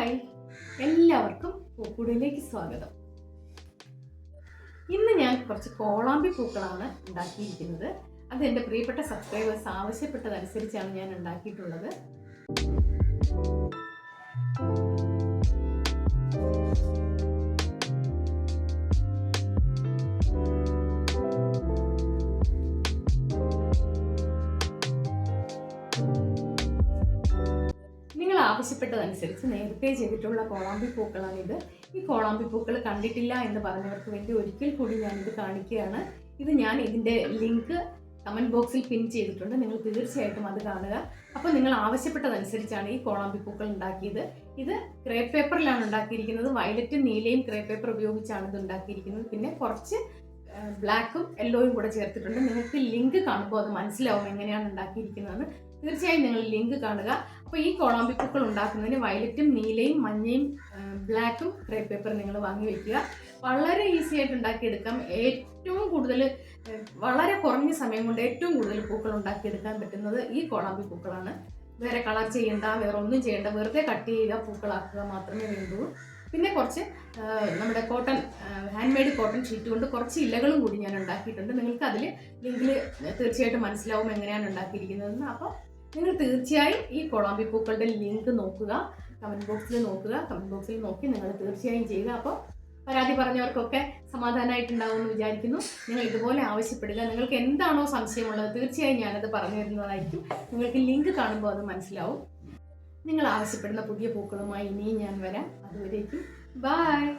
Hi. എല്ലാവർക്കും പൂക്കുടിയിലേക്ക് സ്വാഗതം. ഇന്ന് ഞാൻ കുറച്ച് കോളാമ്പി പൂക്കളാണ് ഉണ്ടാക്കിയിരിക്കുന്നത്. അത് എന്റെ പ്രിയപ്പെട്ട സബ്സ്ക്രൈബേഴ്സ് ആവശ്യപ്പെട്ടതനുസരിച്ചാണ് ഞാൻ ഉണ്ടാക്കിയിട്ടുള്ളത്. ആവശ്യപ്പെട്ടതനുസരിച്ച് നേരത്തെ ചെയ്തിട്ടുള്ള കോളാമ്പി പൂക്കളാണിത് ഈ കോളാമ്പി പൂക്കൾ കണ്ടിട്ടില്ല എന്ന് പറഞ്ഞവർക്ക് വേണ്ടി ഒരിക്കൽ കൂടി ഞാനിത് കാണിക്കുകയാണ്. ഇത് ഞാൻ ഇതിന്റെ ലിങ്ക് കമന്റ് ബോക്സിൽ പിൻ ചെയ്തിട്ടുണ്ട്. നിങ്ങൾ തീർച്ചയായിട്ടും അത് കാണുക. അപ്പോൾ നിങ്ങൾ ആവശ്യപ്പെട്ടതനുസരിച്ചാണ് ഈ കോളാമ്പി പൂക്കൾ ഉണ്ടാക്കിയത്. ഇത് ക്രേ പേപ്പറിലാണ് ഉണ്ടാക്കിയിരിക്കുന്നത്. വയലറ്റും നീലയും ക്രേ പേപ്പർ ഉപയോഗിച്ചാണ് ഇത് ഉണ്ടാക്കിയിരിക്കുന്നത്. പിന്നെ കുറച്ച് ബ്ലാക്കും യെല്ലോയും കൂടെ ചേർത്തിട്ടുണ്ട്. നിങ്ങൾക്ക് ലിങ്ക് കാണുമ്പോൾ അത് മനസ്സിലാവും എങ്ങനെയാണ് ഉണ്ടാക്കിയിരിക്കുന്നതെന്ന്. തീർച്ചയായും നിങ്ങൾ ലിങ്ക് കാണുക. അപ്പോൾ ഈ കൊളാമ്പി പൂക്കൾ ഉണ്ടാക്കുന്നതിന് വയലറ്റും നീലയും മഞ്ഞയും ബ്ലാക്കും ക്രേ പേപ്പർ നിങ്ങൾ വാങ്ങി വെക്കുക. വളരെ ഈസി ആയിട്ട് ഉണ്ടാക്കിയെടുക്കാം. ഏറ്റവും കൂടുതൽ വളരെ കുറഞ്ഞ സമയം കൊണ്ട് ഏറ്റവും കൂടുതൽ പൂക്കൾ ഉണ്ടാക്കിയെടുക്കാൻ പറ്റുന്നത് ഈ കൊളാമ്പി പൂക്കളാണ്. വേറെ കളർ ചെയ്യേണ്ട വേറെ ഒന്നും ചെയ്യേണ്ട വെറുതെ കട്ട് ചെയ്യുക പൂക്കളാക്കുക മാത്രമേ വേണ്ടൂ. പിന്നെ കുറച്ച് നമ്മുടെ cotton handmade cotton sheet കൊണ്ട് കുറച്ച് ഇലകളും കൂടി ഞാൻ ഉണ്ടാക്കിയിട്ടുണ്ട്. നിങ്ങൾക്ക് അതിൽ ലിങ്കിൽ തീർച്ചയായിട്ടും മനസ്സിലാവും എങ്ങനെയാണ് ഉണ്ടാക്കിയിരിക്കുന്നതെന്ന്. അപ്പോൾ നിങ്ങൾ തീർച്ചയായും ഈ കൊളാമ്പി പൂക്കളുടെ ലിങ്ക് നോക്കുക. കമന്റ് ബോക്സിൽ നോക്കുക. കമന്റ് ബോക്സിൽ നോക്കി നിങ്ങൾ തീർച്ചയായും ചെയ്യുക. അപ്പോൾ പരാതി പറഞ്ഞവർക്കൊക്കെ സമാധാനമായിട്ടുണ്ടാവുമെന്ന് വിചാരിക്കുന്നു. നിങ്ങൾ ഇതുപോലെ ആവശ്യപ്പെടുക നിങ്ങൾക്ക് എന്താണോ സംശയമുള്ളത് തീർച്ചയായും ഞാനത് പറഞ്ഞു തരുന്നതായിരിക്കും. നിങ്ങൾക്ക് ലിങ്ക് കാണുമ്പോൾ അത് മനസ്സിലാവും. നിങ്ങൾ ആവശ്യപ്പെടുന്ന പുതിയ പൂക്കളുമായി ഇനിയും ഞാൻ വരാം. അതുവരേക്കും. ബായ്